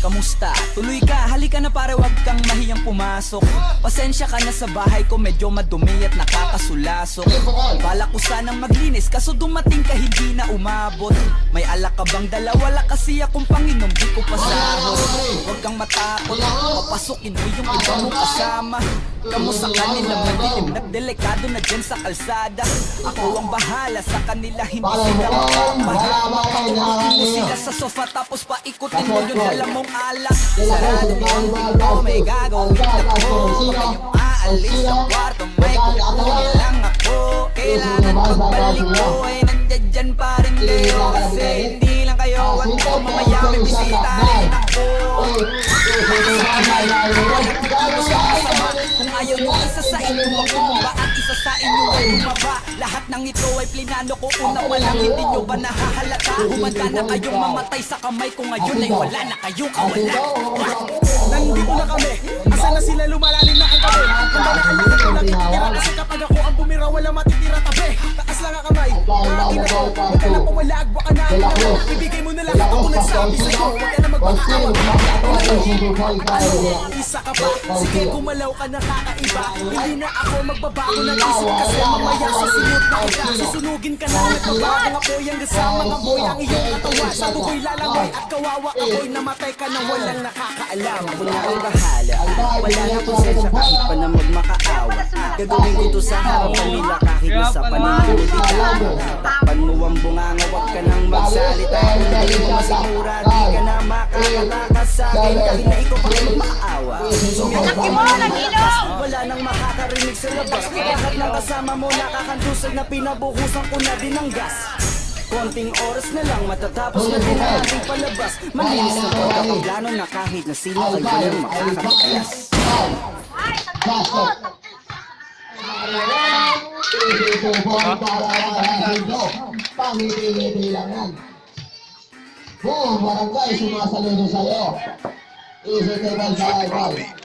Kamusta? Tuloy ka, halika na pare wag kang mahiyang pumasok Pasensya ka na sa bahay ko medyo madumi at nakakasulasok Bala ko sanang maglinis kaso dumating ka hindi na umabot May alak ka bang dala? Wala kasi akong panginom di ko pasahod kang matakot, papasukin mo yung iba mong kasama. Kamu sa kanila madilim at delikado na dyan sa kalsada? Ako ang bahala sa kanila hindi sila makapahama Pakukutin mo sila sa sofa tapos paikutin mo yung dala mong alak Sarado mo ang pinto may gagawin. Ako kayong aalis sa kwarto may kukunin lang ako. Kailangan pagbalik ko ay nandyan dyan pa rin kayo. Kasi hindi lang kayo. At mamaya may bisita ang bumaba At isa sa inyo ang bumaba. Lahat ng ito ay plinano ko Una pa lang hindi nyo ba nahahalata? Humanda na kayong mamatay sa kamay ko Ngayon ay wala na kayong kawala. Nandito na kami. Asa na sila? Lumalalim na ang kami. Handa na lahat ng pumalag Baka na ako. Ibigay mo na lahat ako nagsabi sa'yo. Huwag ka na magpakaawa. Isa ka pa Sige gumalaw ka nakakaiba. Hindi na ako magbabago ng isip Kasi mamaya susunod na kita. Susunugin ka na Nagbabago nga po yung sa mga boy Ang iyong katawan. Sa bukoy lalangoy At kawawa ka boy Namatay ka na walang nakakaalam. Ako na ang bahala Wala na konsensya kahit pa na magmakaawa. Gagawin ko to sa harapan nila kahit na sa paninulid Takpan mo ang bunganga, wag ka nang magsalita. Kung hindi mo masigura, di ka na makakalakas. Sa akin Kahit na ikaw pa magmakaawa Laki mo, nag-inom! Wala nang makakarinig sa labas. Lahat ng kasama mo nakakandusag na pinabuhusan ko na din ng gas. Konting oras na lang matatapos na din ang ating palabas. Malinis na pagkakaplano na kahit na sino ay walang makakakayas Basket. Pangiti-ngiti lang yan. Buong barangay sumasaludo sa'yo. Easy table albay.